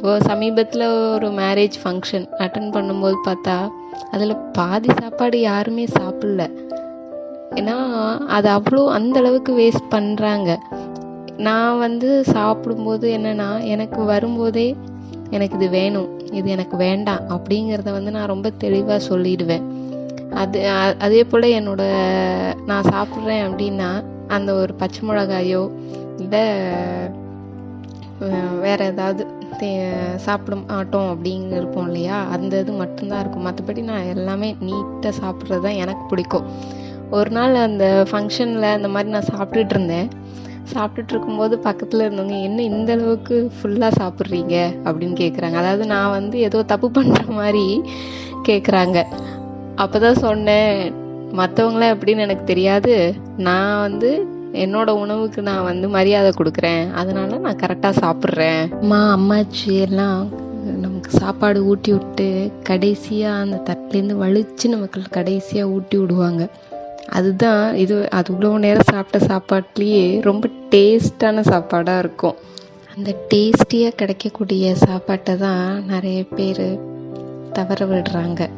இப்போது சமீபத்தில் ஒரு மேரேஜ் ஃபங்க்ஷன் அட்டன் பண்ணும்போது பார்த்தா அதில் பாதி சாப்பாடு யாருமே சாப்பிடல. ஏன்னா அது அவ்வளோ அந்த அளவுக்கு வேஸ்ட் பண்ணுறாங்க நான் வந்து சாப்பிடும்போது என்னன்னா எனக்கு வரும்போதே எனக்கு இது வேணும் இது எனக்கு வேண்டாம் அப்படிங்கிறத வந்து நான் ரொம்ப தெளிவாக சொல்லிடுவேன். அது அதே போல் என்னோட நான் சாப்பிட்றேன் அப்படின்னா அந்த ஒரு பச்சை மிளகாயோ இல்லை வேற ஏதாவது தே- சாப்பிட மாட்டோம் அப்படிங்க இருப்போம் இல்லையா? அந்த இது மட்டும்தான் இருக்கும். மற்றபடி நான் எல்லாமே நீட்டாக சாப்பிட்றது தான் எனக்கு பிடிக்கும். ஒரு நாள் அந்த ஃபங்க்ஷனில் அந்த மாதிரி நான் சாப்பிட்டுட்டு இருந்தேன். சாப்பிட்டுட்டு இருக்கும்போது பக்கத்தில் இருந்தவங்க என்ன இந்த அளவுக்கு ஃபுல்லாக சாப்பிட்றீங்க? அப்படின்னு கேட்குறாங்க அதாவது நான் வந்து ஏதோ தப்பு பண்ணுற மாதிரி கேட்குறாங்க அப்போ தான் சொன்னேன் மற்றவங்களாம் எப்படின்னு எனக்கு தெரியாது. நான் வந்து என்னோட உணவுக்கு நான் வந்து மரியாதை கொடுக்குறேன். அதனால நான் கரெக்டாக சாப்பிட்றேன். அம்மா அம்மாச்சி எல்லாம் நமக்கு சாப்பாடு ஊட்டி விட்டு கடைசியாக அந்த தட்டிலேருந்து வலிச்சு நமக்கு கடைசியாக ஊட்டி விடுவாங்க. அதுதான் இது அது இவ்வளோ நேரம் சாப்பிட்ட சாப்பாட்லேயே ரொம்ப டேஸ்டான சாப்பாடாக இருக்கும். அந்த டேஸ்டியாக கிடைக்கக்கூடிய சாப்பாட்டை தான் நிறைய பேர் தவற விடுறாங்க.